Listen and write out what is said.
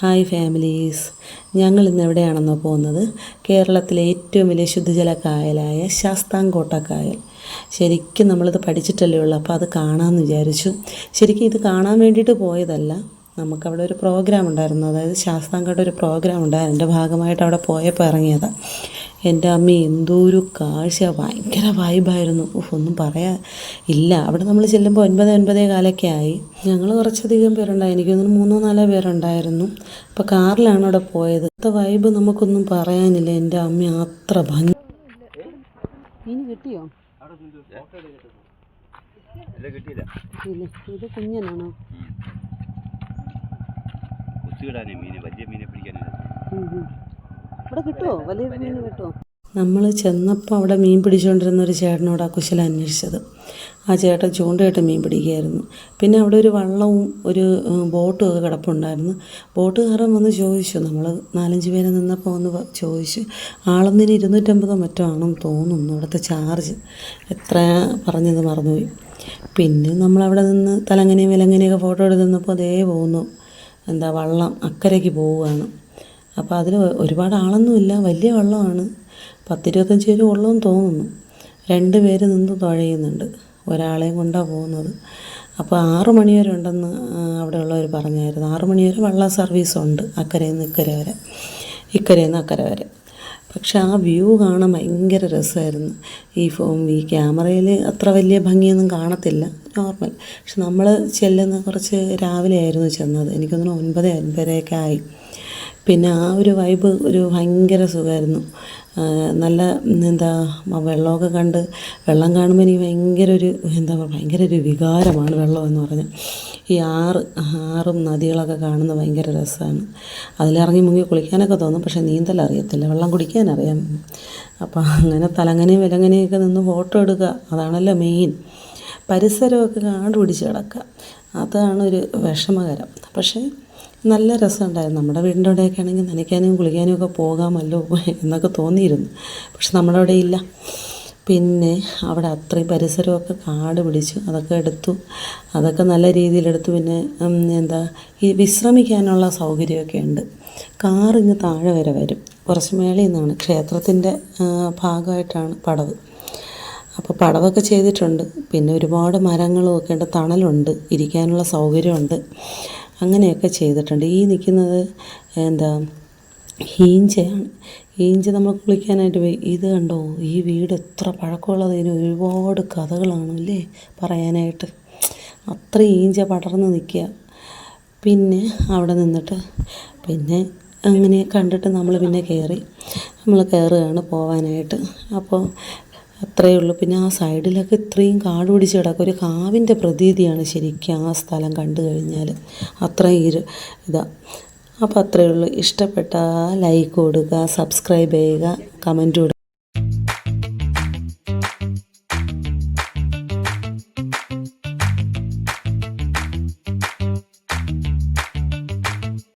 Hi families. ഞങ്ങൾ ഇന്ന് എവിടെയാണെന്നോ പോകുന്നത്? കേരളത്തിലെ ഏറ്റവും വലിയ ശുദ്ധജല കായലായ ശാസ്താംകോട്ട കായൽ ശരിക്കും നമ്മളിത് പഠിച്ചിട്ടല്ലേ ഉള്ളൂ അപ്പോൾ അത് കാണാമെന്ന് വിചാരിച്ചു. ശരിക്കും ഇത് കാണാൻ വേണ്ടിയിട്ട് പോയതല്ല. നമുക്കവിടെ ഒരു പ്രോഗ്രാം ഉണ്ടായിരുന്നു. അതായത് ശാസ്താംകോട്ട ഒരു പ്രോഗ്രാം ഉണ്ടായിരുന്നു. എന്റെ ഭാഗമായിട്ട് അവിടെ പോയപ്പോൾ ഇറങ്ങിയതാണ് എന്റെ അമ്മ എന്തോ ഒരു കാഴ്ച ഭയങ്കര വൈബായിരുന്നു ഒന്നും പറയാ ഇല്ല. അവിടെ നമ്മൾ ചെല്ലുമ്പോൾ ഒൻപത് ഒൻപതേ കാലൊക്കെ ആയി. ഞങ്ങൾ കുറച്ചധികം പേരുണ്ടായി. എനിക്ക് തോന്നുന്നു മൂന്നോ നാലോ പേരുണ്ടായിരുന്നു. അപ്പോൾ കാറിലാണ് അവിടെ പോയത്. അത്ര വൈബ് നമുക്കൊന്നും പറയാനില്ല. എന്റെ അമ്മ അത്ര ഭംഗി കിട്ടിയോ? ഇല്ല കിട്ടിയില്ല. ഇല്ല ഇത് കുഞ്ഞനാണോ? കൊച്ചുകിടാനെ മീന് വലിയ മീനെ പിടിക്കാനില്ല. നമ്മൾ ചെന്നപ്പോൾ അവിടെ മീൻ പിടിച്ചുകൊണ്ടിരുന്ന ഒരു ചേട്ടനോട് ആ കുശല അന്വേഷിച്ചത്. ആ ചേട്ടൻ ചൂണ്ടയിട്ട് മീൻ പിടിക്കുകയായിരുന്നു. പിന്നെ അവിടെ ഒരു വള്ളവും ഒരു ബോട്ടും ഒക്കെ കിടപ്പുണ്ടായിരുന്നു. ബോട്ടുകാരൻ വന്ന് ചോദിച്ചു നമ്മൾ നാലഞ്ച് പേരെ നിന്നപ്പോൾ വന്ന് പ- ചോദിച്ചു ആളൊന്നിന് ഇരുന്നൂറ്റമ്പതോ മറ്റോ ആണെന്ന് തോന്നുന്നു. അവിടുത്തെ ചാർജ് എത്ര പറഞ്ഞത് മറന്നുപോയി. പിന്നെ നമ്മളവിടെ നിന്ന് തലങ്ങനെയും വിലങ്ങനെയൊക്കെ ഫോട്ടോ എടുത്ത് നിന്നപ്പോൾ അതേ പോകുന്നു. എന്താ വള്ളം അക്കരയ്ക്ക് പോവുകയാണ്. അപ്പോൾ അതിൽ ഒരുപാട് ആളൊന്നുമില്ല വലിയ വള്ളമാണ്. പത്തിരുപത്തഞ്ച് പേര് ഉള്ളതെന്ന് തോന്നുന്നു. രണ്ട് പേര് നിന്ന് തുഴയുന്നുണ്ട്. ഒരാളെയും കൊണ്ടാണ് പോകുന്നത്. അപ്പോൾ ആറു മണി വരെ ഉണ്ടെന്ന് അവിടെയുള്ളവർ പറഞ്ഞായിരുന്നു. ആറു മണി വരെ വള്ള സർവീസ് ഉണ്ട് അക്കരയിൽ നിന്ന് ഇക്കരെ വരെ. ഇക്കരയിൽ നിന്ന് അക്കരെ വരെ. പക്ഷെ ആ വ്യൂ കാണാൻ ഭയങ്കര രസമായിരുന്നു. ഈ ഫോം ഈ ക്യാമറയിൽ അത്ര വലിയ ഭംഗിയൊന്നും കാണത്തില്ല. നോർമൽ പക്ഷെ നമ്മൾ ചെല്ലുന്ന കുറച്ച് രാവിലെ ആയിരുന്നു ചെന്നത്. എനിക്കൊന്ന് ഒൻപത് ഒൻപതരയൊക്കെ ആയി. പിന്നെ ആ ഒരു വൈബ് ഒരു ഭയങ്കര സുഖമായിരുന്നു നല്ല എന്താ വെള്ളമൊക്കെ കണ്ട് വെള്ളം കാണുമ്പോൾ എനിക്ക് ഭയങ്കര ഒരു എന്താ പറയുക ഭയങ്കര ഒരു വികാരമാണ് വെള്ളം എന്ന് പറഞ്ഞാൽ. ഈ ആറ് ആറും നദികളൊക്കെ കാണുന്നത് ഭയങ്കര രസമാണ് അതിലിറങ്ങി മുങ്ങി കുളിക്കാനൊക്കെ തോന്നും പക്ഷേ നീന്തൽ അറിയത്തില്ല. വെള്ളം കുടിക്കാൻ അറിയാം. അപ്പോൾ അങ്ങനെ തലങ്ങനെയും വിലങ്ങനെയൊക്കെ നിന്ന് ഫോട്ടോ എടുക്കുക അതാണല്ലോ മെയിൻ പരിസരമൊക്കെ കാട് പിടിച്ച് കിടക്കുക. അതാണ് ഒരു വിഷമകരം. പക്ഷേ നല്ല രസമുണ്ടായിരുന്നു. നമ്മുടെ വീടിന്റെ അവിടെയൊക്കെ ആണെങ്കിൽ നനയ്ക്കാനും കുളിക്കാനും ഒക്കെ പോകാമല്ലോ എന്നൊക്കെ തോന്നിയിരുന്നു. പക്ഷെ നമ്മുടെ അവിടെ ഇല്ല. പിന്നെ അവിടെ അത്രയും പരിസരമൊക്കെ കാട് പിടിച്ചു അതൊക്കെ എടുത്തു. അതൊക്കെ നല്ല രീതിയിലെടുത്തു പിന്നെ എന്താ ഈ വിശ്രമിക്കാനുള്ള സൗകര്യമൊക്കെ ഉണ്ട്. കാറിങ്ങ് താഴെ വരെ വരും. കുറച്ച് മേളിൽ നിന്നാണ്. ക്ഷേത്രത്തിന്റെ ഭാഗമായിട്ടാണ് പടവ്. അപ്പോൾ പടവൊക്കെ ചെയ്തിട്ടുണ്ട്. പിന്നെ ഒരുപാട് മരങ്ങളും ഒക്കെ ഉണ്ട്. തണലുണ്ട്. ഇരിക്കാനുള്ള സൗകര്യമുണ്ട്. അങ്ങനെയൊക്കെ ചെയ്തിട്ടുണ്ട്. ഈ നിൽക്കുന്നത് എന്താ ഹീഞ്ചയാണ്. ഹീഞ്ച നമ്മൾ കുളിക്കാനായിട്ട് പോയി. ഇത് കണ്ടോ? ഈ വീട് എത്ര പഴക്കമുള്ളതിന് ഒരുപാട് കഥകളാണ് അല്ലേ പറയാനായിട്ട്. അത്ര ഈഞ്ച പടർന്ന് നിൽക്കുക. പിന്നെ അവിടെ നിന്നിട്ട് പിന്നെ അങ്ങനെ കണ്ടിട്ട് നമ്മൾ പിന്നെ കയറി. നമ്മൾ കയറുകയാണ് പോവാനായിട്ട്. അപ്പോൾ അത്രയേ ഉള്ളൂ. പിന്നെ ആ സൈഡിലൊക്കെ ഇത്രയും കാട് പിടിച്ച് കിടക്കും. ഒരു കാവിന്റെ പ്രതീതിയാണ് ശരിക്കും ആ സ്ഥലം കണ്ടു കഴിഞ്ഞാൽ അത്രയും ഇരു ഇതാ. അപ്പോൾ അത്രയേ ഉള്ളൂ. ഇഷ്ടപ്പെട്ട ലൈക്ക് കൊടുക്കുക സബ്സ്ക്രൈബ് ചെയ്യുക കമന്റ് കൊടുക്കുക